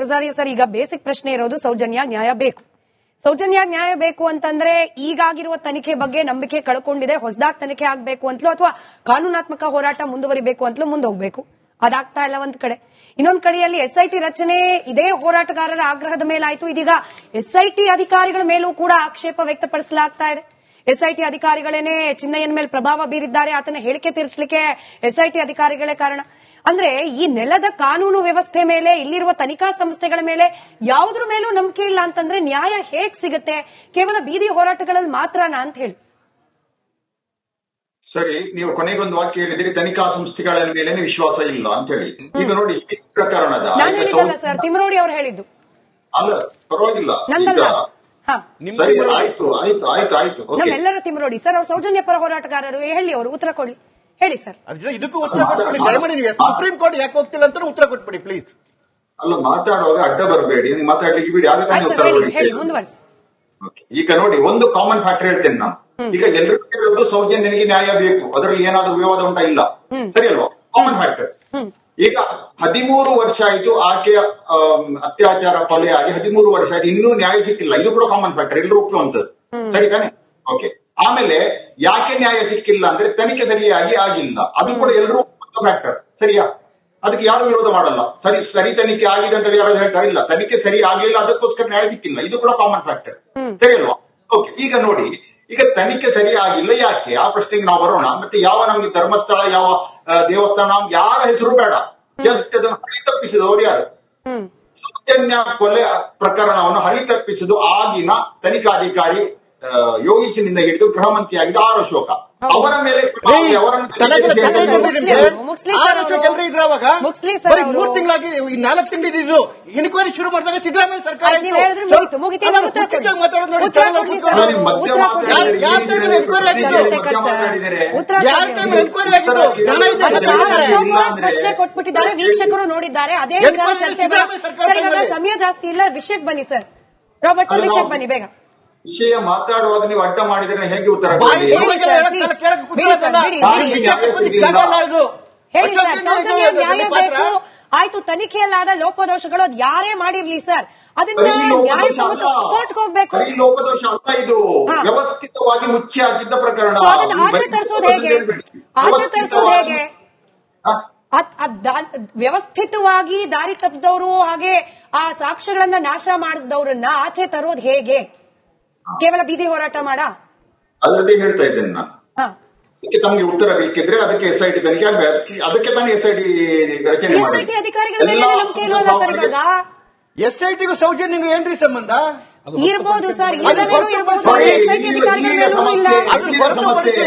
ಪ್ರಸಾರಿ sir, ಈಗ basic ಪ್ರಶ್ನೆ ಇರೋದು ಸೌಜನ್ಯ ನ್ಯಾಯ ಬೇಕು. ಸೌಜನ್ಯ ನ್ಯಾಯ ಬೇಕು ಅಂತಂದ್ರೆ ಈಗಾಗಿರುವ ತನಿಖೆ ಬಗ್ಗೆ ನಂಬಿಕೆ ಕಳ್ಕೊಂಡಿದೆ, ಹೊಸದಾಗಿ ತನಿಖೆ ಆಗ್ಬೇಕು ಅಂತಲೂ ಅಥವಾ ಕಾನೂನಾತ್ಮಕ ಹೋರಾಟ ಮುಂದುವರಿಬೇಕು ಅಂತಲೂ ಮುಂದೋಗ್ಬೇಕು. ಅದಾಗ್ತಾ ಇಲ್ಲ ಒಂದ್ ಕಡೆ. ಇನ್ನೊಂದ್ ಕಡೆಯಲ್ಲಿ ಎಸ್ಐಟಿ ರಚನೆ, ಇದೇ ಹೋರಾಟಗಾರರ ಆಗ್ರಹದ ಮೇಲಾಯ್ತು. ಇದೀಗ ಎಸ್ಐಟಿ ಅಧಿಕಾರಿಗಳ ಮೇಲೂ ಕೂಡ ಆಕ್ಷೇಪ ವ್ಯಕ್ತಪಡಿಸಲಾಗ್ತಾ ಇದೆ. ಎಸ್ಐಟಿ ಅಧಿಕಾರಿಗಳೇನೆ ಚಿನ್ನಯ್ಯನ ಮೇಲೆ ಪ್ರಭಾವ ಬೀರಿದ್ದಾರೆ, ಆತನ ಹೇಳಿಕೆ ತೀರಿಸಲಿಕ್ಕೆ ಎಸ್ಐಟಿ ಅಧಿಕಾರಿಗಳೇ ಕಾರಣ. ಅಂದ್ರೆ ಈ ನೆಲದ ಕಾನೂನು ವ್ಯವಸ್ಥೆ ಮೇಲೆ ಇಲ್ಲಿರುವ ತನಿಖಾ ಸಂಸ್ಥೆಗಳ ಮೇಲೆ ಯಾವುದ್ರ ಮೇಲೂ ನಂಬಿಕೆ ಇಲ್ಲ ಅಂತಂದ್ರೆ ನ್ಯಾಯ ಹೇಗ್ ಸಿಗುತ್ತೆ? ಕೇವಲ ಬೀದಿ ಹೋರಾಟಗಳಲ್ಲಿ ಮಾತ್ರನಾ ಅಂತ ಹೇಳಿ. ಸರಿ ನೀವು ಕೊನೆಗೊಂದು ವಾಕ್ಯ ಹೇಳಿದಿರಿ ತನಿಖಾ ಸಂಸ್ಥೆಗಳ ಮೇಲೆ ವಿಶ್ವಾಸ ಇಲ್ಲ ಅಂತ ಹೇಳಿ. ಈಗ ನೋಡಿ ಈ ಪ್ರಕರಣದ ನಾನು ಈಗ ಹೇಳಿದಲ್ಲ ಸರ್ ತಿಮರೋಡಿ ಅವ್ರು ಹೇಳಿದ್ದು. ಅಲ್ಲ ಪರವಾಗಿಲ್ಲ. ಸರಿ ಆಯ್ತು ಆಯ್ತು ಆಯ್ತು ಆಯ್ತು ಓಕೆ. ನಮ್ಮೆಲ್ಲರ ತಿಮರೋಡಿ. ಸರ್ ಅವ್ರು ಸೌಜನ್ಯ ಪರ ಹೋರಾಟಗಾರರು ಹೇಳಿ ಅವರು ಉತ್ತರ ಕೊಡ್ಲಿ ಹೇಳಿ ಸರ್. ಅರ್ಜುನ ಇದಕ್ಕೂ ಉತ್ತರ ಕೊಟ್ಬಿಡಿ. ದಯಮಾಡಿ ನೀವು ಸುಪ್ರೀಂ ಕೋರ್ಟ್ ಯಾಕೆ ಹೋಗ್ತಿಲ್ಲ ಅಂತ ಉತ್ತರ ಕೊಟ್ಬಿಡಿ ಪ್ಲೀಸ್ ಅಲ್ಲ ಮಾತಾಡುವಾಗ ಅಡ್ಡ ಬರಬೇಡಿ. ನೀವು ಮಾತಾಡ್ಲಿಕ್ಕೆ ಬಿಡಿ. ಆಗ ತಾನೇ ಉತ್ತರ ಹೇಳಿ. ಮುಂದುವರ್ಸಿ. ಈಗ ನೋಡಿ ಒಂದು ಕಾಮನ್ ಫ್ಯಾಕ್ಟರ್ ಹೇಳ್ತೇನೆ ನಾನು. ಈಗ ಎಲ್ಲರಿಗೂ ಕೇಳೋದು ಸೌಜನ್ಯನಿಗೆ ನ್ಯಾಯ ಬೇಕು. ಅದರಲ್ಲಿ ಏನಾದ್ರೂ ವಿವಾದ ಉಂಟಾ ಇಲ್ಲ? ಸರಿ ಅಲ್ವಾ? ಕಾಮನ್ ಫ್ಯಾಕ್ಟರ್ ಈಗ ಹದಿಮೂರು ವರ್ಷ ಆಯ್ತು ಆಕೆಯ ಅತ್ಯಾಚಾರ ಕೊಲೆ ಆಗಿ ಹದಿಮೂರು ವರ್ಷ ಆಯ್ತು. ಇನ್ನೂ ನ್ಯಾಯ ಸಿಕ್ಕಿಲ್ಲ. ಇದು ಕೂಡ ಕಾಮನ್ ಫ್ಯಾಕ್ಟರ್ ಎಲ್ಲರೂ ಒಪ್ಪುವಂತದ್ದು ಸರಿ ತಾನೆ? ಓಕೆ. ಆಮೇಲೆ ಯಾಕೆ ನ್ಯಾಯ ಸಿಕ್ಕಿಲ್ಲ ಅಂದ್ರೆ ತನಿಖೆ ಸರಿಯಾಗಿ ಆಗಿಲ್ಲ. ಅದು ಕೂಡ ಎಲ್ಲರೂ ಫ್ಯಾಕ್ಟರ್ ಸರಿಯಾ? ಅದಕ್ಕೆ ಯಾರು ವಿರೋಧ ಮಾಡಲ್ಲ? ಸರಿ ಸರಿ ತನಿಖೆ ಆಗಿದೆ ಅಂತ ಹೇಳಿ ಯಾರು ಹೇಳ್ತಾರೆ? ಇಲ್ಲ. ತನಿಖೆ ಸರಿ ಆಗಲಿಲ್ಲ ಅದಕ್ಕೋಸ್ಕರ ನ್ಯಾಯ ಸಿಕ್ಕಿಲ್ಲ. ಇದು ಕೂಡ ಕಾಮನ್ ಫ್ಯಾಕ್ಟರ್ ಸರಿ ಅಲ್ವಾ? ಓಕೆ ಈಗ ನೋಡಿ. ಈಗ ತನಿಖೆ ಸರಿ ಆಗಿಲ್ಲ ಯಾಕೆ? ಆ ಪ್ರಶ್ನೆಗೆ ನಾವು ಬರೋಣ. ಮತ್ತೆ ಯಾವ ನಮ್ಗೆ ಧರ್ಮಸ್ಥಳ ಯಾವ ದೇವಸ್ಥಾನ ಯಾರ ಹೆಸರು ಬೇಡ. ಜಸ್ಟ್ ಅದನ್ನು ಹಳಿ ತಪ್ಪಿಸಿದವರು ಯಾರು? ಸೌಜನ್ಯ ಕೊಲೆ ಪ್ರಕರಣವನ್ನು ಹಳಿ ತಪ್ಪಿಸಿದ್ದು ಆಗಿನ ತನಿಖಾಧಿಕಾರಿ ಯೋಗೀಶನಿಂದ ಹಿಡಿದು ಗೃಹ ಮಂತ್ರಿಯಾಗಿದ್ದ ಆರ್ ಅಶೋಕ ಅವರ ಮೇಲೆ ಮೂರ್ ತಿಂಗಳಾಗಿ ನಾಲ್ಕು ತಿಂಗಳು ಇದು ಇನ್ಕ್ವೈರಿ ಶುರು ಮಾಡಿದಾಗ ಸಿದ್ದರಾಮಯ್ಯ ಸರ್ಕಾರ ಪ್ರಶ್ನೆ ಕೊಟ್ಬಿಟ್ಟಿದ್ದಾರೆ. ವೀಕ್ಷಕರು ನೋಡಿದ್ದಾರೆ. ಅದೇ ವಿಚಾರ ಚರ್ಚೆ? ಸಮಯ ಜಾಸ್ತಿ ಇಲ್ಲ. ವಿಷಯಕ್ಕೆ ಬನ್ನಿ ಸರ್. ರಾಬರ್ಟ್ ಸರ್ ವಿಷಯಕ್ಕೆ ಬನ್ನಿ ಬೇಗ. ವಿಷಯ ಮಾತಾಡುವಾಗ ನೀವು ಅಡ್ಡ ಮಾಡಿದ್ರೆ ಹೇಗೆ ಉತ್ತರ. ನ್ಯಾಯ. ಬೇಕು. ಆಯ್ತು ತನಿಖೆಯಲ್ಲಾದ ಲೋಪದೋಷಗಳು ಅದು ಯಾರೇ ಮಾಡಿರ್ಲಿ ಸರ್. ಅದನ್ನ ಕೋರ್ಟ್ಗೆ ಹೋಗ್ಬೇಕು. ಲೋಪದೋಷ ಅಲ್ಲ ಇದು. ವ್ಯವಸ್ಥಿತವಾಗಿ ಮುಚ್ಚಿ ಹಾಕಿದ್ದ ಪ್ರಕರಣ ಆಚೆ ತರಿಸೋದು ಹೇಗೆ. ಆಚೆ ತರಿಸೋದು ವ್ಯವಸ್ಥಿತವಾಗಿ- ಹೇಗೆ ದಾರಿ ತಪ್ಪಿಸಿದವರು ಹಾಗೆ ಆ ಸಾಕ್ಷ್ಯಗಳನ್ನ ನಾಶ ಮಾಡಿಸಿದವ್ರನ್ನ ಆಚೆ ತರೋದು ಹೇಗೆ? ಕೇವಲ ಬೀದಿ ಹೋರಾಟ ಮಾಡ? ಅಲ್ಲದೆ ಹೇಳ್ತಾ ಇದ್ದೇನೆ ನಾನು. ಅದಕ್ಕೆ ತಮಗೆ ಉತ್ತರ ಬೇಕಿದ್ರೆ ಅದಕ್ಕೆ ಎಸ್ ಐ ಟಿ ತನಿಖೆ ಆಗ್ಬೇಕು. ಅದಕ್ಕೆ ತಾನೇ ಎಸ್ ಐ ಟಿ ರಚನೆ ಎಸ್ ಐ ಟಿಗೂ ಸೌಜನ್ಯಗೂ ಏನ್ರಿ ಸಂಬಂಧ? ಇರ್ಬೋದು ಸರ್ ಅದು ಸಮಸ್ಯೆ ಸಮಸ್ಯೆ.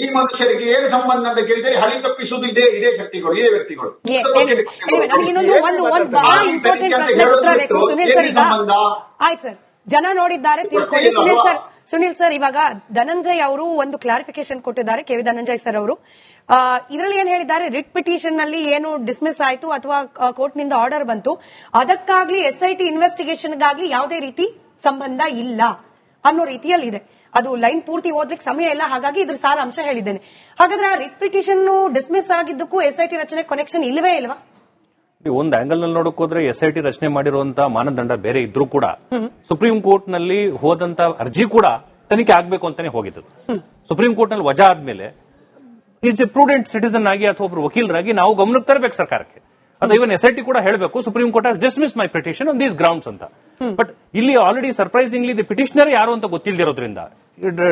ಈ ಮನುಷ್ಯರಿಗೆ ಏನು ಸಂಬಂಧ ಅಂತ ಕೇಳಿದರೆ ಹಳಿ ತಪ್ಪಿಸುವುದು ಇದೇ ಇದೇ ಶಕ್ತಿಗಳು ಇದೇ ವ್ಯಕ್ತಿಗಳು. ತನಿಖೆ ಅಂತ ಉತ್ತರ ಹೇಳೋದು ಬೇಕು. ಬಿಟ್ಟು ಸುನಿಲ್ ಸರ್ ಏನ್ರಿ ಸಂಬಂಧ? ಆಯ್ತು ಸರ್. ಜನ ನೋಡಿದ್ದಾರೆ ತಿಳ್ಕೊಳ್ಳಿ. ಸುನಿಲ್ ಸರ್ ಸುನಿಲ್ ಸರ್ ಇವಾಗ ಧನಂಜಯ್ ಅವರು ಒಂದು ಕ್ಲಾರಿಫಿಕೇಶನ್ ಕೊಟ್ಟಿದ್ದಾರೆ ಕೆ ವಿ ಧನಂಜಯ್ ಸರ್ ಅವರು. ಇದರಲ್ಲಿ ಏನ್ ಹೇಳಿದ್ದಾರೆ? ರಿಟ್ ಪಿಟಿಷನ್ನಲ್ಲಿ ಏನು ಡಿಸ್ಮಿಸ್ ಆಯ್ತು ಅಥವಾ ಕೋರ್ಟ್ನಿಂದ ಆರ್ಡರ್ ಬಂತು? ಅದಕ್ಕಾಗ್ಲಿ ಎಸ್ ಐ ಟಿ ಇನ್ವೆಸ್ಟಿಗೇಷನ್ಗಾಗ್ಲಿ ಯಾವುದೇ ರೀತಿ ಸಂಬಂಧ ಇಲ್ಲ ಅನ್ನೋ ರೀತಿಯಲ್ಲಿ ಇದೆ ಅದು ಲೈನ್ ಪೂರ್ತಿ ಓದ್ಲಿಕ್ಕೆ ಸಮಯ ಇಲ್ಲ ಹಾಗಾಗಿ ಇದ್ರ ಸಾರಾಂಶ ಹೇಳಿದ್ದೇನೆ. ಹಾಗಾದ್ರೆ ಆ ರಿಟ್ ಪಿಟಿಷನ್ ಡಿಸ್ಮಿಸ್ ಆಗಿದ್ದಕ್ಕೂ ಎಸ್ ಐ ಟಿ ರಚನೆ ಕನೆಕ್ಷನ್ ಇಲ್ವೇ ಇಲ್ವಾ? ಒಂದು ಆಂಗಲ್ನಲ್ಲಿ ನೋಡಕ್ ಹೋದ್ರೆ ಎಸ್ ಐ ಟಿ ರಚನೆ ಮಾಡಿರುವಂತ ಮಾನದಂಡ ಬೇರೆ ಇದ್ರೂ ಕೂಡ ಸುಪ್ರೀಂ ಕೋರ್ಟ್ನಲ್ಲಿ ಹೋದಂತ ಅರ್ಜಿ ಕೂಡ ತನಿಖೆ ಆಗ್ಬೇಕು ಅಂತಾನೆ ಹೋಗಿದ್ದು ಸುಪ್ರೀಂ ಕೋರ್ಟ್ನಲ್ಲಿ ವಜಾ ಆದ್ಮೇಲೆ ಈಸ್ ಎ ಪ್ರೂಡೆಂಟ್ ಸಿಟಿಸನ್ ಆಗಿ ಅಥವಾ ಒಬ್ಬರು ವಕೀಲರಾಗಿ ನಾವು ಗಮನಕ್ಕೆ ತರಬೇಕು ಸರ್ಕಾರಕ್ಕೆ. ಅದು ಇವನ್ ಎಸ್ ಐ ಟಿ ಕೂಡ ಹೇಳಬೇಕು supreme court has dismiss my petition on these grounds ಅಂತ. ಬಟ್ ಇಲ್ಲಿ ಆಲ್ರೆಡಿ ಸರ್ಪ್ರೈಸಿಂಗ್ಲಿ ದಿ ಪಿಟಿಷನರ್ ಯಾರು ಅಂತ ಗೊತ್ತಿಲ್ದಿರೋದ್ರಿಂದ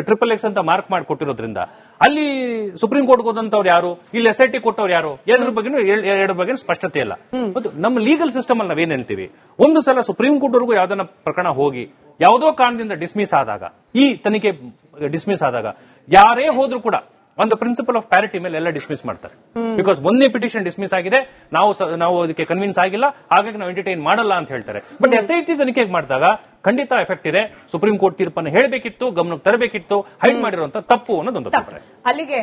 ಟ್ರಿಪಲ್ ಎಕ್ಸ್ ಅಂತ ಮಾರ್ಕ್ ಮಾಡಿ ಕೊಟ್ಟಿರೋದ್ರಿಂದ ಅಲ್ಲಿ ಸುಪ್ರೀಂ ಕೋರ್ಟ್ ಹೋದಂತವ್ರು ಯಾರು ಇಲ್ಲಿ ಎಸ್ ಐ ಟಿ ಕೊಟ್ಟವ್ರು ಯಾರು ಎರಡರ ಬಗ್ಗೆ ಎರಡು ಬಗ್ಗೆ ಸ್ಪಷ್ಟತೆ ಇಲ್ಲ. ಮತ್ತು ನಮ್ಮ ಲೀಗಲ್ ಸಿಸ್ಟಮ್ ಅಲ್ಲಿ ನಾವೇನ್ ಹೇಳ್ತೀವಿ ಒಂದು ಸಲ ಸುಪ್ರೀಂ ಕೋರ್ಟ್ ವರೆಗೂ ಯಾವ್ದನ್ನ ಪ್ರಕರಣ ಹೋಗಿ ಯಾವುದೋ ಕಾರಣದಿಂದ ಡಿಸ್ಮಿಸ್ ಆದಾಗ ಈ ತನಿಖೆ ಡಿಸ್ಮಿಸ್ ಆದಾಗ ಯಾರೇ ಹೋದ್ರು ಕೂಡ ಒಂದು ಪ್ರಿನ್ಸಿಪಲ್ ಆಫ್ ಪ್ಯಾರಿಟಿ ಮೇಲೆ ಎಲ್ಲ ಡಿಸ್ಮಿಸ್ ಮಾಡ್ತಾರೆ. ಬಿಕಾಸ್ ಒಂದೇ ಪಿಟಿಷನ್ ಡಿಸ್ಮಿಸ್ ಆಗಿದೆ ನಾವು ನಾವು ಅದಕ್ಕೆ ಕನ್ವಿನ್ಸ್ ಆಗಿಲ್ಲ ಹಾಗಾಗಿ ನಾವು ಎಂಟರ್ಟೈನ್ ಮಾಡಲ್ಲ ಅಂತ ಹೇಳ್ತಾರೆ. ಬಟ್ ಎಸ್ ಐ ಟಿ ತನಿಖೆ ಮಾಡಿದಾಗ ಖಂಡಿತ ಎಫೆಕ್ಟ್ ಇದೆ. ಸುಪ್ರೀಂ ಕೋರ್ಟ್ ತೀರ್ಪನ್ನು ಹೇಳಬೇಕಿತ್ತು ಗಮನಕ್ಕೆ ತರಬೇಕಿತ್ತು ಹೈಡ್ ಮಾಡಿರುವಂತ ತಪ್ಪು ಅನ್ನೋದೊಂದು ಅಲ್ಲಿಗೆ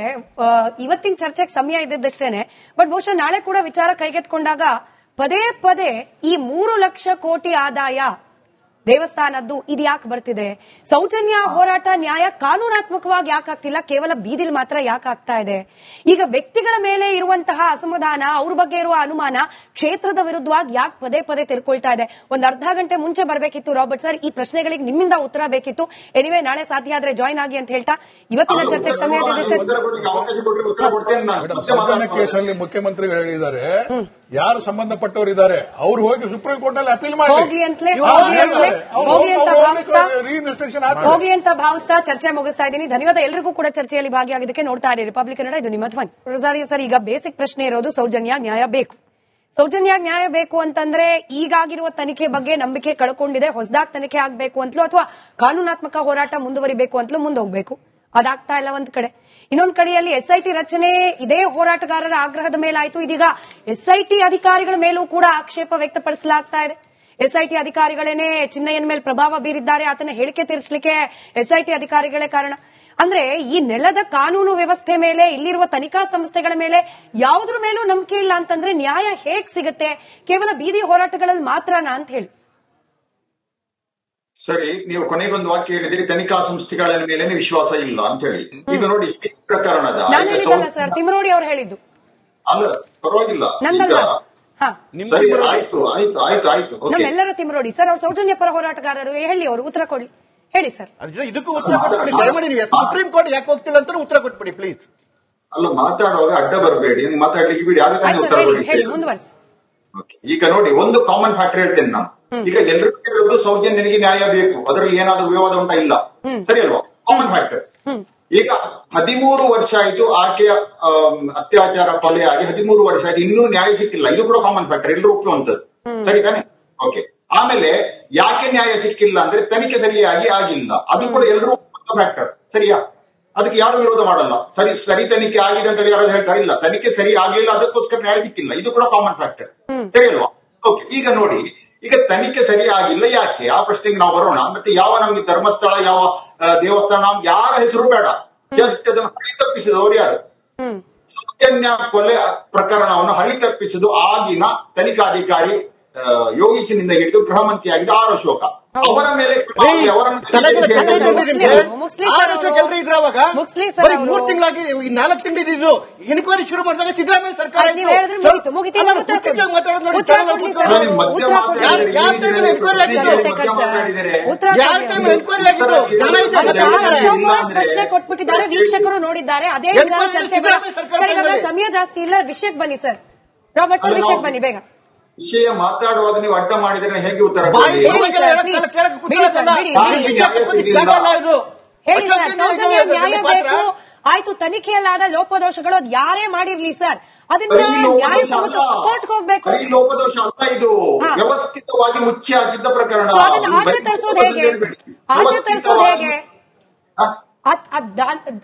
ಇವತ್ತಿನ ಚರ್ಚೆಗೆ ಸಮಯ ಇದ್ದಿದ್ದಷ್ಟೇನೆ. ಬಟ್ ಬಹುಶಃ ನಾಳೆ ಕೂಡ ವಿಚಾರ ಕೈಗೆತ್ಕೊಂಡಾಗ ಪದೇ ಪದೇ ಈ ಮೂರು ಲಕ್ಷ ಕೋಟಿ ಆದಾಯ ದೇವಸ್ಥಾನದ್ದು ಇದು ಯಾಕೆ ಬರ್ತಿದೆ? ಸೌಜನ್ಯ ಹೋರಾಟ ನ್ಯಾಯ ಕಾನೂನಾತ್ಮಕವಾಗಿ ಯಾಕೆ ಆಗ್ತಿಲ್ಲ? ಕೇವಲ ಬೀದಿಲ್ ಮಾತ್ರ ಯಾಕೆ ಆಗ್ತಾ ಇದೆ? ಈಗ ವ್ಯಕ್ತಿಗಳ ಮೇಲೆ ಇರುವಂತಹ ಅಸಮಾಧಾನ ಅವ್ರ ಬಗ್ಗೆ ಇರುವ ಅನುಮಾನ ಕ್ಷೇತ್ರದ ವಿರುದ್ಧವಾಗಿ ಯಾಕೆ ಪದೇ ಪದೇ ತೆರ್ಕೊಳ್ತಾ ಇದೆ? ಒಂದ್ ಅರ್ಧ ಗಂಟೆ ಮುಂಚೆ ಬರಬೇಕಿತ್ತು ರಾಬರ್ಟ್ ಸರ್. ಈ ಪ್ರಶ್ನೆಗಳಿಗೆ ನಿಮ್ಮಿಂದ ಉತ್ತರ ಬೇಕಿತ್ತು. ಎನಿವೆ ನಾಳೆ ಸಾಧ್ಯ ಆದ್ರೆ ಜಾಯ್ನ್ ಆಗಿ ಅಂತ ಹೇಳ್ತಾ ಇವತ್ತಿನ ಚರ್ಚೆಗೆ ಸಮಯ ಮುಖ್ಯಮಂತ್ರಿಗಳು ಹೇಳಿದ್ದಾರೆ. ಯಾರು ಸಂಬಂಧಪಟ್ಟವರು ಇದ್ದಾರೆ ಅವ್ರು ಹೋಗಿ ಸುಪ್ರೀಂ ಕೋರ್ಟ್ ಅಲ್ಲಿ ಅಪೀಲ್ ಮಾಡಿ. ಹೋಗ್ಲಿ. ಅಂತ ಭಾವಿಸ್ತಾ, ಚರ್ಚೆ ಮುಗಿಸ್ತಾ ಇದ್ದೀನಿ. ಧನ್ಯವಾದ. ಎಲ್ರಿಗೂ ಕೂಡ ಚರ್ಚೆಯಲ್ಲಿ ಭಾಗಿಯಾಗಿದ್ದಕ್ಕೆ ನೋಡ್ತಾ ಇರಿ. ರಿಪಬ್ಲಿಕ್ ಕನ್ನಡ ಇದು ನಿಮ್ಮ ಧ್ವನಿ. ರೊಸಾರಿಯೋ ಸರ್ ಈಗ ಬೇಸಿಕ್ ಪ್ರಶ್ನೆ ಇರೋದು ಸೌಜನ್ಯ ನ್ಯಾಯ ಬೇಕು. ಸೌಜನ್ಯ ನ್ಯಾಯ ಬೇಕು ಅಂತಂದ್ರೆ ಈಗಾಗಿರುವ ತನಿಖೆ ಬಗ್ಗೆ ನಂಬಿಕೆ ಕಳ್ಕೊಂಡಿದೆ. ಹೊಸದಾಗಿ ತನಿಖೆ ಆಗಬೇಕು ಅಂತಲೂ ಅಥವಾ ಕಾನೂನಾತ್ಮಕ ಹೋರಾಟ ಮುಂದುವರಿಬೇಕು ಅಂತಲೂ ಮುಂದೋಗ್ಬೇಕು. ಅದಾಗ್ತಾ ಇಲ್ಲ ಒಂದ್ ಕಡೆ. ಇನ್ನೊಂದ್ ಕಡೆಯಲ್ಲಿ ಎಸ್ಐಟಿ ರಚನೆ ಇದೇ ಹೋರಾಟಗಾರರ ಆಗ್ರಹದ ಮೇಲಾಯ್ತು. ಇದೀಗ ಎಸ್ಐಟಿ ಅಧಿಕಾರಿಗಳ ಮೇಲೂ ಕೂಡ ಆಕ್ಷೇಪ ವ್ಯಕ್ತಪಡಿಸಲಾಗ್ತಾ ಇದೆ. ಎಸ್ಐಟಿ ಅಧಿಕಾರಿಗಳೇನೆ ಚಿನ್ನಯ್ಯನ ಮೇಲೆ ಪ್ರಭಾವ ಬೀರಿದ್ದಾರೆ. ಆತನ ಹೇಳಿಕೆ ತೀರಿಸಲಿಕ್ಕೆ ಎಸ್ಐಟಿ ಅಧಿಕಾರಿಗಳೇ ಕಾರಣ. ಅಂದ್ರೆ ಈ ನೆಲದ ಕಾನೂನು ವ್ಯವಸ್ಥೆ ಮೇಲೆ, ಇಲ್ಲಿರುವ ತನಿಖಾ ಸಂಸ್ಥೆಗಳ ಮೇಲೆ ಯಾವುದ್ರ ಮೇಲೂ ನಂಬಿಕೆ ಇಲ್ಲ ಅಂತಂದ್ರೆ ನ್ಯಾಯ ಹೇಗ್ ಸಿಗುತ್ತೆ? ಕೇವಲ ಬೀದಿ ಹೋರಾಟಗಳಲ್ಲಿ ಮಾತ್ರನಾ ಅಂತ ಹೇಳಿ. ಸರಿ ನೀವು ಕೊನೆಗೊಂದು ವಾಕ್ಯ ಹೇಳಿದಿರಿ ತನಿಖಾ ಸಂಸ್ಥೆಗಳ ಮೇಲೆ ವಿಶ್ವಾಸ ಇಲ್ಲ ಅಂತ ಹೇಳಿ. ಈಗ ನೋಡಿ ಈ ಪ್ರಕರಣದ ನಾನು ಈಗ ಸರ್ ತಿಮರೋಡಿ ಅವ್ರು ಹೇಳಿದ್ದು. ಅಲ್ಲ ಪರವಾಗಿಲ್ಲ. ಸರಿ ಆಯ್ತು ಆಯ್ತು ಆಯ್ತು ಆಯ್ತು ಓಕೆ ನಮ್ಮೆಲ್ಲರ ತಿಮರೋಡಿ ಸರ್ ಅವ್ರು ಸೌಜನ್ಯ ಪರ ಹೋರಾಟಗಾರರು. ಹೇಳಿ ಅವರು ಉತ್ತರ ಕೊಡಿ. ಹೇಳಿ ಸರ್. ಅರ್ಜುನ, ಇದಕ್ಕೂ ಉತ್ತರ ಕೊಟ್ಬಿಡಿ. ದಯಮಾಡಿ ನೀವು ಸುಪ್ರೀಂ ಕೋರ್ಟ್ ಯಾಕೆ ಹೋಗ್ತಿಲ್ಲ ಅಂತ ಉತ್ತರ ಕೊಟ್ಬಿಡಿ ಪ್ಲೀಸ್. ಅಲ್ಲ ಮಾತಾಡುವಾಗ ಅಡ್ಡ ಬರಬೇಡಿ. ನೀವು ಮಾತಾಡ್ಲಿಕ್ಕೆ ಬಿಡಿ ಆಗ ತಾನೇ ಉತ್ತರ ಕೊಡಿ. ಈಗ ನೋಡಿ ಒಂದು ಕಾಮನ್ ಫ್ಯಾಕ್ಟ್ರಿ ಹೇಳ್ತೇನೆ ನಾನು. ಈಗ ಎಲ್ರಿಗೂ ಸೌಜನ್ಯ ಸೌಜನ್ಯನಿಗೆ ನ್ಯಾಯ ಬೇಕು. ಅದರಲ್ಲಿ ಏನಾದ್ರೂ ವಿವಾದ ಉಂಟಾ ಇಲ್ಲ? ಸರಿ ಅಲ್ವಾ? ಕಾಮನ್ ಫ್ಯಾಕ್ಟರ್ ಈಗ ಹದಿಮೂರು ವರ್ಷ ಆಯ್ತು ಆಕೆಯ ಅತ್ಯಾಚಾರ ಕೊಲೆ ಆಗಿ ಹದಿಮೂರು ವರ್ಷ ಆಯ್ತು. ಇನ್ನೂ ನ್ಯಾಯ ಸಿಕ್ಕಿಲ್ಲ. ಇದು ಕೂಡ ಕಾಮನ್ ಫ್ಯಾಕ್ಟರ್ ಎಲ್ಲರೂ ಒಪ್ಪುವಂತದ್ದು ಸರಿ ತಾನೆ? ಓಕೆ ಆಮೇಲೆ ಯಾಕೆ ನ್ಯಾಯ ಸಿಕ್ಕಿಲ್ಲ ಅಂದ್ರೆ ತನಿಖೆ ಸರಿಯಾಗಿ ಆಗಿಲ್ಲ. ಅದು ಕೂಡ ಎಲ್ಲರೂ ಫ್ಯಾಕ್ಟರ್ ಸರಿಯಾ? ಅದಕ್ಕೆ ಯಾರು ವಿರೋಧ ಮಾಡಲ್ಲ. ಸರಿ ಸರಿ ತನಿಖೆ ಆಗಿದೆ ಅಂತ ಹೇಳಿ ಯಾರು ಹೇಳ್ತಾರೆ? ಇಲ್ಲ. ತನಿಖೆ ಸರಿ ಆಗಲಿಲ್ಲ ಅದಕ್ಕೋಸ್ಕರ ನ್ಯಾಯ ಸಿಕ್ಕಿಲ್ಲ. ಇದು ಕೂಡ ಕಾಮನ್ ಫ್ಯಾಕ್ಟರ್ ಸರಿ ಅಲ್ವಾ? ಓಕೆ ಈಗ ನೋಡಿ. ಈಗ ತನಿಖೆ ಸರಿ ಆಗಿಲ್ಲ ಯಾಕೆ? ಆ ಪ್ರಶ್ನೆಗೆ ನಾವು ಬರೋಣ? ಮತ್ತೆ ಯಾವ ನಮ್ಗೆ ಧರ್ಮಸ್ಥಳ ಯಾವ ದೇವಸ್ಥಾನ ಯಾರ ಹೆಸರು ಬೇಡ. ಜಸ್ಟ್ ಅದನ್ನು ಹಳಿ ತಪ್ಪಿಸಿದವರು ಯಾರು? ಸೌಜನ್ಯ ಕೊಲೆ ಪ್ರಕರಣವನ್ನು ಹಳಿ ತಪ್ಪಿಸಿದ್ದು ಆಗಿನ ತನಿಖಾಧಿಕಾರಿ ಆ, ಯೋಗೀಶನಿಂದ ಹಿಡಿದು ಗೃಹ ಮಂತ್ರಿಯಾಗಿದ್ದ ಆರ್ ಅಶೋಕ. ಅವರ ಮೇಲೆ ಮೂರ್ ತಿಂಗಳಾಗಿ ನಾಲ್ಕು ತಿಂಗಳು ಇದ್ದಿದ್ದು ಇನ್ಕ್ವೈರಿ ಶುರು ಮಾಡಿದಾಗ ಸಿದ್ದರಾಮಯ್ಯ ಸರ್ಕಾರ ಪ್ರಶ್ನೆ ಕೊಟ್ಬಿಟ್ಟಿದ್ದಾರೆ ವೀಕ್ಷಕರು ನೋಡಿದ್ದಾರೆ. ಅದೇ ಚರ್ಚೆ. ಸಮಯ ಜಾಸ್ತಿ ಇಲ್ಲ ವಿಷಯಕ್ಕೆ ಬನ್ನಿ ಸರ್. ರಾಬರ್ಟ್ ಸರ್ ವಿಷಯಕ್ಕೆ ಬನ್ನಿ ಬೇಗ. ವಿಷಯ ಮಾತಾಡುವಾಗ ನೀವು ಅಡ್ಡ ಮಾಡಿದ್ರೆ ಹೇಗೆ ಉತ್ತರ ಆಯ್ತು. ತನಿಖೆಯಲ್ಲಾದ ಲೋಪದೋಷಗಳು ಅದ್ ಯಾರೇ ಮಾಡಿರ್ಲಿ ಸರ್. ಅದನ್ನ ಕೋರ್ಟ್ಗೆ ಹೋಗ್ಬೇಕು. ಲೋಪದೋಷ ಅಲ್ಲ ಇದು. ವ್ಯವಸ್ಥಿತವಾಗಿ ಮುಚ್ಚಿ ಹಾಕಿದ್ದ ಪ್ರಕರಣ. ಅದನ್ನ ಆಚೆ ತರಿಸೋದು ಹೇಗೆ. ಆಚೆ ತರಿಸೋದು ವ್ಯವಸ್ಥಿತವಾಗಿ- ಹೇಗೆ? ಹಾ? ಅದ್- ಅದ್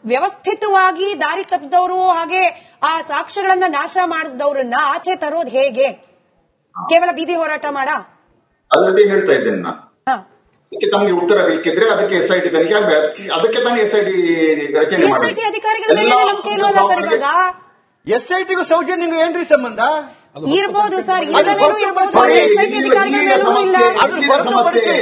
ವ್ಯವಸ್ಥಿತವಾಗಿ ದಾರಿ ತಪ್ಪಿಸಿದವರು ಹಾಗೆ ಆ ಸಾಕ್ಷ್ಯಗಳನ್ನ ನಾಶ ಮಾಡಿಸಿದವ್ರನ್ನ ಆಚೆ ತರೋದು ಹೇಗೆ? ಕೇವಲ ಬೀದಿ ಹೋರಾಟ ಮಾಡ? ಅಲ್ಲದೆ ಹೇಳ್ತಾ ಇದ್ದೇನೆ ನಾನು. ಅದಕ್ಕೆ ತಮಗೆ ಉತ್ತರ ಬೇಕಿದ್ರೆ ಅದಕ್ಕೆ ಎಸ್ ಐ ಟಿ ತನಿಖೆ ಆಗ್ಬೇಕು. ಅದಕ್ಕೆ- ತಾನೇ ಎಸ್ ಐ ಟಿ ರಚನೆ SIT ಮಾಡಿ ಅಧಿಕಾರಿಗಳ ಮೇಲೆ ನಂಬಿಕೆ ಇಲ್ವಲ್ಲ ಸರ್ ಇವಾಗ? ಎಸ್ ಐ ಟಿಗೂ ಸೌಜನ್ಯಗೂ ಏನ್ರಿ ಸಂಬಂಧ? ಇರ್ಬೋದು ಸರ್ ಇಲ್ಲದೇನೂ ಇರ್ಬೋದು. ಅಧಿಕಾರಿಗಳ ಮೇಲೂ ಇಲ್ಲ. ಸಮಸ್ಯೆ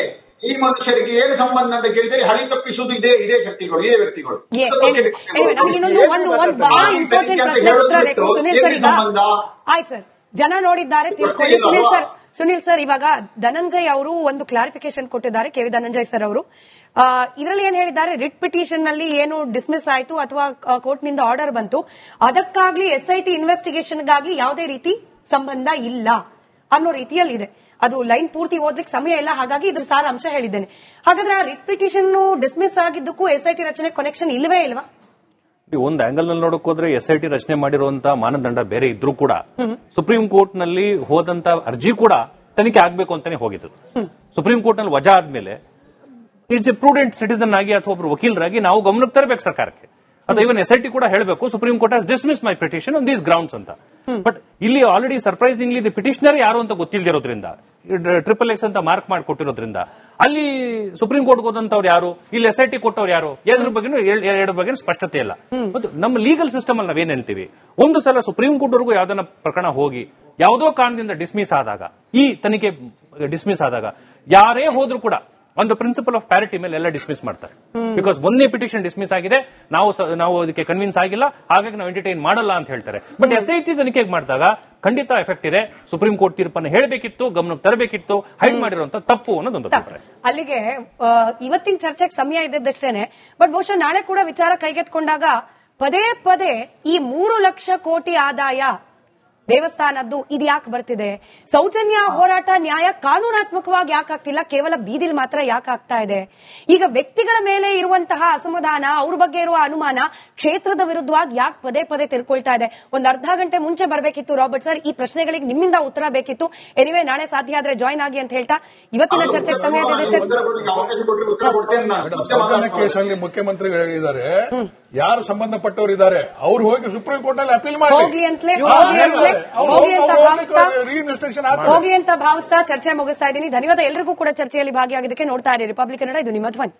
ಈ ಮನುಷ್ಯರಿಗೆ ಏನು ಸಂಬಂಧ ಅಂತ ಕೇಳಿದರೆ ಹಳಿ ತಪ್ಪಿಸುವುದು ಇದೇ ಇದೇ ಶಕ್ತಿಗಳು ಇದೇ ವ್ಯಕ್ತಿಗಳು. ಏ, ಅದಕ್ಕೋಸ್ಕರ anyway, anyway, ಇನ್ನೊಂದು ಒಂದು ಒಂದು ಬಹಳ ಇಂಪಾರ್ಟೆಂಟ್ ಪ್ರಶ್ನೆ ಉತ್ತರ ಬೇಕು. ಸುನಿಲ್ ಸರ್ ಏನು ಸಂಬಂಧ? ಆಯ್ತು ಸರ್. ಜನ ನೋಡಿದ್ದಾರೆ ತಿಳ್ಕೊಳ್ಳಿ. ಸುನಿಲ್ ಸರ್ ಸುನಿಲ್ ಸರ್ ಇವಾಗ ಧನಂಜಯ್ ಅವರು ಒಂದು ಕ್ಲಾರಿಫಿಕೇಶನ್ ಕೊಟ್ಟಿದ್ದಾರೆ ಕೆ ವಿ ಧನಂಜಯ್ ಸರ್ ಅವರು. ಇದರಲ್ಲಿ ಏನ್ ಹೇಳಿದ್ದಾರೆ? ರಿಟ್ ಪಿಟಿಷನ್ನಲ್ಲಿ ಏನು ಡಿಸ್ಮಿಸ್ ಆಯ್ತು ಅಥವಾ ಕೋರ್ಟ್ನಿಂದ ಆರ್ಡರ್ ಬಂತು. ಅದಕ್ಕಾಗ್ಲಿ ಎಸ್ ಐ ಟಿ ಇನ್ವೆಸ್ಟಿಗೇಷನ್ಗಾಗ್ಲಿ ಯಾವುದೇ ರೀತಿ ಸಂಬಂಧ ಇಲ್ಲ ಅನ್ನೋ ರೀತಿಯಲ್ಲಿ ಇದೆ ಅದು ಲೈನ್ ಪೂರ್ತಿ ಓದ್ಲಿಕ್ಕೆ ಸಮಯ ಇಲ್ಲ ಹಾಗಾಗಿ ಇದ್ರ ಸಾರಾಂಶ ಹೇಳಿದ್ದೇನೆ. ಹಾಗಾದ್ರೆ ಆ ರಿಟ್ ಪಿಟಿಷನ್ ಡಿಸ್ಮಿಸ್ ಆಗಿದ್ದಕ್ಕೂ ಎಸ್ ಐ ಟಿ ರಚನೆ ಕನೆಕ್ಷನ್ ಇಲ್ವೇ ಇಲ್ವಾ? ಒಂದು ಆಂಗಲ್ನಲ್ಲಿ ನೋಡಕ್ ಹೋದ್ರೆ ಎಸ್ ಐ ಟಿ ರಚನೆ ಮಾಡಿರುವಂತಹ ಮಾನದಂಡ ಬೇರೆ ಇದ್ರೂ ಕೂಡ ಸುಪ್ರೀಂ ಕೋರ್ಟ್ನಲ್ಲಿ ಹೋದಂತ ಅರ್ಜಿ ಕೂಡ ತನಿಖೆ ಆಗ್ಬೇಕು ಅಂತಾನೆ ಹೋಗಿದ್ದು. ಸುಪ್ರೀಂ ಕೋರ್ಟ್ನಲ್ಲಿ ವಜಾ ಆದ್ಮೇಲೆ ಈಸ್ ಎ ಪ್ರೂಡೆಂಟ್ ಸಿಟಿಸನ್ ಆಗಿ ಅಥವಾ ಒಬ್ರು ವಕೀಲರಾಗಿ ನಾವು ಗಮನಕ್ಕೆ ತರಬೇಕು ಸರ್ಕಾರಕ್ಕೆ. ಅಥವಾ ಇವನ್ ಎಸ್ ಐ ಟಿ ಕೂಡ ಹೇಳಬೇಕು supreme court has dismiss my petition on these grounds ಅಂತ. ಬಟ್ ಇಲ್ಲಿ ಆಲ್ರೆಡಿ ಸರ್ಪ್ರೈಸಿಂಗ್ಲಿ ದಿ ಪಿಟಿಷನರ್ ಯಾರು ಅಂತ ಗೊತ್ತಿಲ್ದಿರೋದ್ರಿಂದ ಟ್ರಿಪಲ್ ಎಕ್ಸ್ ಅಂತ ಮಾರ್ಕ್ ಮಾಡಿಕೊಟ್ಟಿರೋದ್ರಿಂದ ಅಲ್ಲಿ ಸುಪ್ರೀಂ ಕೋರ್ಟ್ ಹೋದಂತವ್ರು ಯಾರು ಇಲ್ಲಿ ಎಸ್ ಐ ಟಿ ಕೊಟ್ಟವ್ರು ಯಾರು ಎದ್ರ ಬಗ್ಗೆ ಎರಡು ಬಗ್ಗೆ ಸ್ಪಷ್ಟತೆ ಇಲ್ಲ. ಮತ್ತು ನಮ್ಮ ಲೀಗಲ್ ಸಿಸ್ಟಮ್ ಅಲ್ಲಿ ನಾವೇನ್ ಹೇಳ್ತೀವಿ ಒಂದು ಸಲ ಸುಪ್ರೀಂ ಕೋರ್ಟ್ ವರೆಗೂ ಯಾವ್ದನ್ನ ಪ್ರಕರಣ ಹೋಗಿ ಯಾವುದೋ ಕಾರಣದಿಂದ ಡಿಸ್ಮಿಸ್ ಆದಾಗ ಈ ತನಿಖೆ ಡಿಸ್ಮಿಸ್ ಆದಾಗ ಯಾರೇ ಹೋದ್ರು ಕೂಡ ಒಂದು ಪ್ರಿನ್ಸಿಪಲ್ ಆಫ್ ಪ್ಯಾರಿಟಿ ಮೇಲೆ ಎಲ್ಲ ಡಿಸ್ಮಿಸ್ ಮಾಡ್ತಾರೆ. ಬಿಕಾಸ್ ಒಂದೇ ಪಿಟಿಷನ್ ಡಿಸ್ಮಿಸ್ ಆಗಿದೆ ನಾವು ನಾವು ಅದಕ್ಕೆ ಕನ್ವಿನ್ಸ್ ಆಗಿಲ್ಲ ಹಾಗಾಗಿ ನಾವು ಎಂಟರ್ಟೈನ್ ಮಾಡಲ್ಲ ಅಂತ ಹೇಳ್ತಾರೆ. ಬಟ್ ಎಸ್ ಐ ಟಿ ತನಿಖೆಗೆ ಮಾಡಿದಾಗ ಖಂಡಿತ ಎಫೆಕ್ಟ್ ಇದೆ ಸುಪ್ರೀಂ ಕೋರ್ಟ್ ತೀರ್ಪನ್ನು ಹೇಳಬೇಕಿತ್ತು ಗಮನಕ್ಕೆ ತರಬೇಕಿತ್ತು ಹೈಡ್ ಮಾಡಿರುವಂತ ತಪ್ಪು ಅನ್ನೋದೊಂದು ಅಲ್ಲಿಗೆ ಇವತ್ತಿನ ಚರ್ಚೆಗೆ ಸಮಯ ಇದ್ದಷ್ಟೇನೆ ಬಟ್ ಬಹುಶಃ ನಾಳೆ ಕೂಡ ವಿಚಾರ ಕೈಗೆತ್ಕೊಂಡಾಗ ಪದೇ ಪದೇ ಈ ಮೂರು ಲಕ್ಷ ಕೋಟಿ ಆದಾಯ ದೇವಸ್ಥಾನದ್ದು ಇದು ಯಾಕೆ ಬರ್ತಿದೆ? ಸೌಜನ್ಯ ಹೋರಾಟ ನ್ಯಾಯ ಕಾನೂನಾತ್ಮಕವಾಗಿ ಯಾಕೆ ಆಗ್ತಿಲ್ಲ? ಕೇವಲ ಬೀದಿಲ್ ಮಾತ್ರ ಯಾಕೆ ಆಗ್ತಾ ಇದೆ? ಈಗ ವ್ಯಕ್ತಿಗಳ ಮೇಲೆ ಇರುವಂತಹ ಅಸಮಾಧಾನ ಅವ್ರ ಬಗ್ಗೆ ಇರುವ ಅನುಮಾನ ಕ್ಷೇತ್ರದ ವಿರುದ್ಧವಾಗಿ ಯಾಕೆ ಪದೇ ಪದೇ ತಿಳ್ಕೊಳ್ತಾ ಇದೆ? ಒಂದ್ ಅರ್ಧ ಗಂಟೆ ಮುಂಚೆ ಬರಬೇಕಿತ್ತು ರಾಬರ್ಟ್ ಸರ್. ಈ ಪ್ರಶ್ನೆಗಳಿಗೆ ನಿಮ್ಮಿಂದ ಉತ್ತರ ಬೇಕಿತ್ತು. ಎನಿವೆ ನಾಳೆ ಸಾಧ್ಯ ಆದ್ರೆ ಜಾಯ್ನ್ ಆಗಿ ಅಂತ ಹೇಳ್ತಾ ಇವತ್ತಿನ ಚರ್ಚೆಗೆ ಸಮಯ ಮುಖ್ಯಮಂತ್ರಿಗಳು ಹೇಳಿದ್ದಾರೆ. ಯಾರು ಸಂಬಂಧಪಟ್ಟವರು ಇದ್ದಾರೆ ಅವ್ರು ಹೋಗಿ ಸುಪ್ರೀಂ ಕೋರ್ಟ್ ಅಲ್ಲಿ ಅಪೀಲ್ ಮಾಡಿ. ಹೋಗ್ಲಿ ಅಂತಲೇ ಹೋಗ್ಲಿ ಅಂತ ಭಾವಿಸ್ತಾ ಅಂತ ಭಾವಿಸ್ತಾ ಚರ್ಚೆ ಮುಗಿಸ್ತಾ ಇದ್ದೀನಿ. ಧನ್ಯವಾದ. ಎಲ್ರಿಗೂ ಕೂಡ ಚರ್ಚೆಯಲ್ಲಿ ಭಾಗಿಯಾಗಿದ್ದಕ್ಕೆ ನೋಡ್ತಾ ಇರಿ. ರಿಪಬ್ಲಿಕ್ ಕನ್ನಡ ಇದು ನಿಮ್ಮ ಧ್ವನಿ.